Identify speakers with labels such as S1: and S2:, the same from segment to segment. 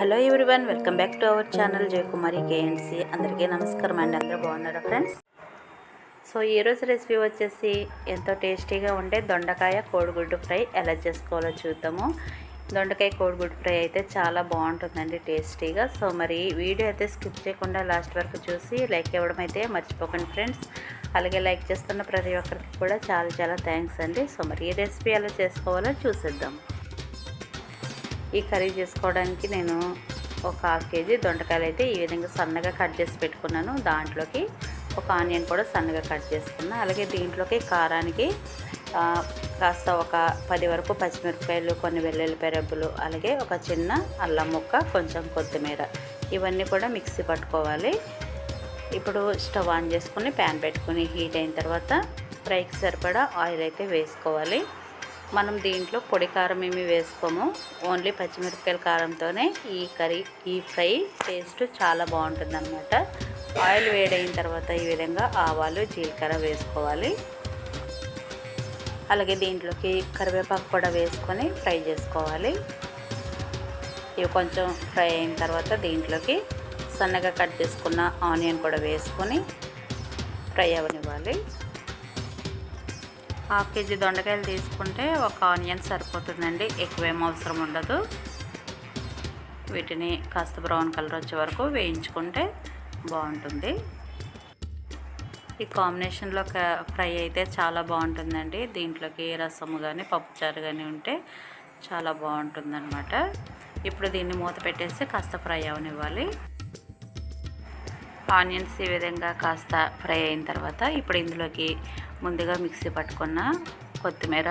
S1: Hello everyone welcome back to our channel Jayakumari KNC అందరికీ నమస్కారం అండి అందరూ బాగున్నారా ఫ్రెండ్స్? సో ఈరోజు రెసిపీ వచ్చేసి ఎంతో టేస్టీగా ఉండే దొండకాయ కోడిగుడ్డు ఫ్రై. ఎలా చేసుకోవాలో చూద్దాము. దొండకాయ కోడిగుడ్డు ఫ్రై అయితే చాలా బాగుంటుందండి టేస్టీగా. సో మరి వీడియో అయితే స్కిప్ చేయకుండా లాస్ట్ వరకు చూసి లైక్ ఇవ్వడం అయితే మర్చిపోకండి ఫ్రెండ్స్. అలాగే లైక్ చేస్తున్న ప్రతి ఒక్కరికి కూడా చాలా చాలా థ్యాంక్స్ అండి. సో మరి ఈ రెసిపీ ఎలా చేసుకోవాలో చూసేద్దాం. ఈ కర్రీ చేసుకోవడానికి నేను ఒక హాఫ్ కేజీ దొండకాయలు అయితే ఈ విధంగా సన్నగా కట్ చేసి పెట్టుకున్నాను. దాంట్లోకి ఒక ఆనియన్ కూడా సన్నగా కట్ చేసుకున్నా. అలాగే దీంట్లోకి కారానికి కాస్త ఒక పది వరకు పచ్చిమిరపకాయలు కొన్ని వెల్లుల్లిపాయ రెబ్బలు అలాగే ఒక చిన్న అల్లం ముక్క కొంచెం కొత్తిమీర ఇవన్నీ కూడా మిక్సీ పట్టుకోవాలి. ఇప్పుడు స్టవ్ ఆన్ చేసుకుని ప్యాన్ పెట్టుకుని హీట్ అయిన తర్వాత ఫ్రైకి సరిపడా ఆయిల్ అయితే వేసుకోవాలి. మనం దీంట్లో పొడి కారం ఏమి వేసుకోము. ఓన్లీ పచ్చిమిరపకాయల కారంతోనే ఈ కర్రీ ఈ ఫ్రై టేస్ట్ చాలా బాగుంటుంది అనమాట ఆయిల్ వేడైన తర్వాత ఈ విధంగా ఆవాలు జీలకర్ర వేసుకోవాలి. అలాగే దీంట్లోకి కరివేపాకు కూడా వేసుకొని ఫ్రై చేసుకోవాలి. ఇవి కొంచెం ఫ్రై అయిన తర్వాత దీంట్లోకి సన్నగా కట్ చేసుకున్న ఆనియన్ కూడా వేసుకొని ఫ్రై అవనివ్వాలి. హాఫ్ కేజీ దొండకాయలు తీసుకుంటే ఒక ఆనియన్ సరిపోతుందండి. ఎక్కువేం అవసరం ఉండదు. వీటిని కాస్త బ్రౌన్ కలర్ వచ్చే వరకు వేయించుకుంటే బాగుంటుంది. ఈ కాంబినేషన్లో ఫ్రై అయితే చాలా బాగుంటుందండి. దీంట్లోకి రసము కానీ పప్పుచారు కానీ ఉంటే చాలా బాగుంటుందన్నమాట. ఇప్పుడు దీన్ని మూత పెట్టేసి కాస్త ఫ్రై అవనివ్వాలి. ఆనియన్స్ ఈ విధంగా కాస్త ఫ్రై అయిన తర్వాత ఇప్పుడు ఇందులోకి ముందుగా మిక్సీ పట్టుకున్న కొత్తిమీర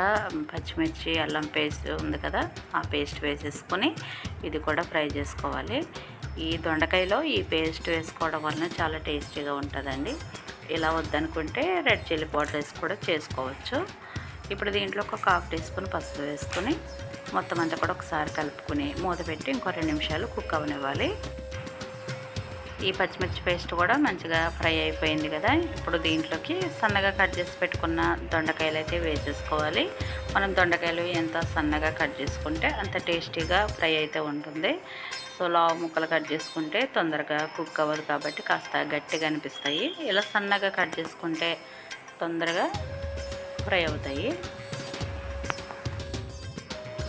S1: పచ్చిమిర్చి అల్లం పేస్ట్ ఉంది కదా ఆ పేస్ట్ వేసేసుకొని ఇది కూడా ఫ్రై చేసుకోవాలి. ఈ దొండకాయలో ఈ పేస్ట్ వేసుకోవడం వలన చాలా టేస్టీగా ఉంటుందండి. ఇలా వద్దనుకుంటే రెడ్ చిల్లీ పౌడర్ వేసి కూడా చేసుకోవచ్చు. ఇప్పుడు దీంట్లో ఒక హాఫ్ టీ స్పూన్ పసుపు వేసుకొని మొత్తం అంతా కూడా ఒకసారి కలుపుకొని మూత పెట్టి ఇంకో రెండు నిమిషాలు కుక్ అవనివ్వాలి ఈ పచ్చిమిర్చి పేస్ట్ కూడా మంచిగా ఫ్రై అయిపోయింది కదా. ఇప్పుడు దీంట్లోకి సన్నగా కట్ చేసి పెట్టుకున్న దొండకాయలు అయితే వేసేసుకోవాలి. మనం దొండకాయలు ఎంత సన్నగా కట్ చేసుకుంటే అంత టేస్టీగా ఫ్రై అయితే ఉంటుంది. సో లావు ముక్కలు కట్ చేసుకుంటే తొందరగా కుక్ అవ్వదు కాబట్టి కాస్త గట్టిగా అనిపిస్తాయి. ఇలా సన్నగా కట్ చేసుకుంటే తొందరగా ఫ్రై అవుతాయి.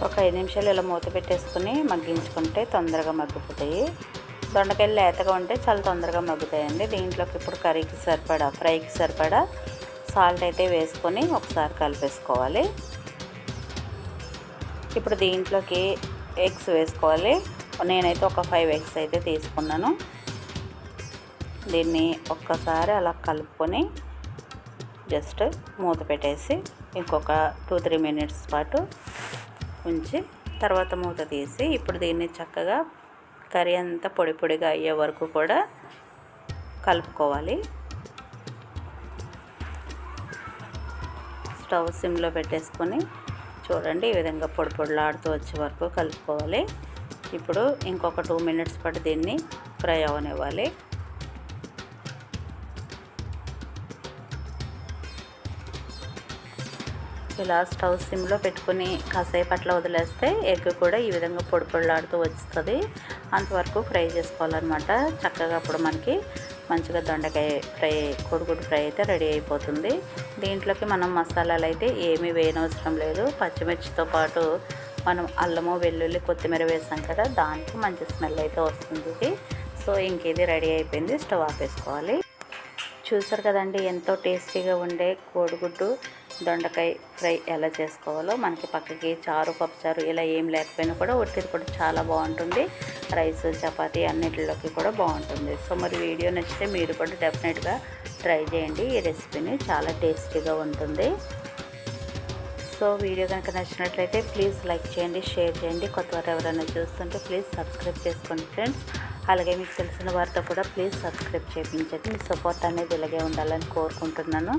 S1: ఒక ఐదు నిమిషాలు ఇలా మూత పెట్టేసుకుని మగ్గించుకుంటే తొందరగా మగ్గిపోతాయి. దొండకాయలు లేతగా ఉంటే చాలా తొందరగా మగ్గుతాయండి. దీంట్లోకి ఇప్పుడు కర్రీకి సరిపడా ఫ్రైకి సరిపడా సాల్ట్ అయితే వేసుకొని ఒకసారి కలిపేసుకోవాలి. ఇప్పుడు దీంట్లోకి ఎగ్స్ వేసుకోవాలి. నేనైతే ఒక ఫైవ్ ఎగ్స్ అయితే తీసుకున్నాను. దీన్ని ఒక్కసారి అలా కలుపుకొని జస్ట్ మూత పెట్టేసి ఇంకొక టూ త్రీ మినిట్స్ పాటు ఉంచి తర్వాత మూత తీసి ఇప్పుడు దీన్ని చక్కగా కర్రీ అంతా పొడి పొడిగా అయ్యే వరకు కూడా కలుపుకోవాలి. స్టవ్ సిమ్లో పెట్టేసుకొని చూడండి ఈ విధంగా పొడి పొడిలాడుతూ వచ్చే వరకు కలుపుకోవాలి. ఇప్పుడు ఇంకొక టూ మినిట్స్ పాటు దీన్ని ఫ్రై అవనివ్వాలి. ఇలా స్టవ్ సిమ్లో పెట్టుకుని కాసేపు అట్లా వదిలేస్తే ఎగ్ కూడా ఈ విధంగా పొడి పొడిలాడుతూ వస్తుంది అంతవరకు ఫ్రై చేసుకోవాలన్నమాట. చక్కగా అప్పుడు మనకి మంచిగా దొండకాయ ఫ్రై కొడుకుడు ఫ్రై అయితే రెడీ అయిపోతుంది. దీంట్లోకి మనం మసాలాలు అయితే ఏమీ వేయనవసరం లేదు. పచ్చిమిర్చితో పాటు మనం అల్లము వెల్లుల్లి కొత్తిమీర వేసాం కదా దానికి మంచి స్మెల్ అయితే వస్తుంది ఇది. సో ఇంక ఇది రెడీ అయిపోయింది. స్టవ్ ఆపేసుకోవాలి. చూసారు కదండి ఎంతో టేస్టీగా ఉండే కోడిగుడ్డు. దొండకాయ ఫ్రై ఎలా చేసుకోవాలో మనకి పక్కకి చారు పప్పుచారు ఇలా ఏం లేకపోయినా కూడా ఉట్టిది కూడా చాలా బాగుంటుంది. రైస్ చపాతీ అన్నిటిలోకి కూడా బాగుంటుంది. సో మరి వీడియో నచ్చితే మీరు కూడా డెఫినెట్గా ట్రై చేయండి. ఈ రెసిపీని చాలా టేస్టీగా ఉంటుంది. సో వీడియో కనుక నచ్చినట్లయితే ప్లీజ్ లైక్ చేయండి షేర్ చేయండి. కొత్త వారు ఎవరైనా చూస్తుంటే ప్లీజ్ సబ్స్క్రైబ్ చేసుకోండి ఫ్రెండ్స్. అలాగే మీకు తెలిసిన వారితో కూడా ప్లీజ్ సబ్స్క్రైబ్ చేయించండి. మీ సపోర్ట్ అనేది ఇలాగే ఉండాలని కోరుకుంటున్నాను.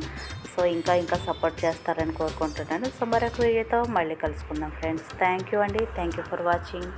S1: సో ఇంకా ఇంకా సపోర్ట్ చేస్తారని కోరుకుంటున్నాను. సో మరొక వీడియోతో మళ్ళీ కలుసుకుందాం ఫ్రెండ్స్ థ్యాంక్ యూ అండి. Thank you for watching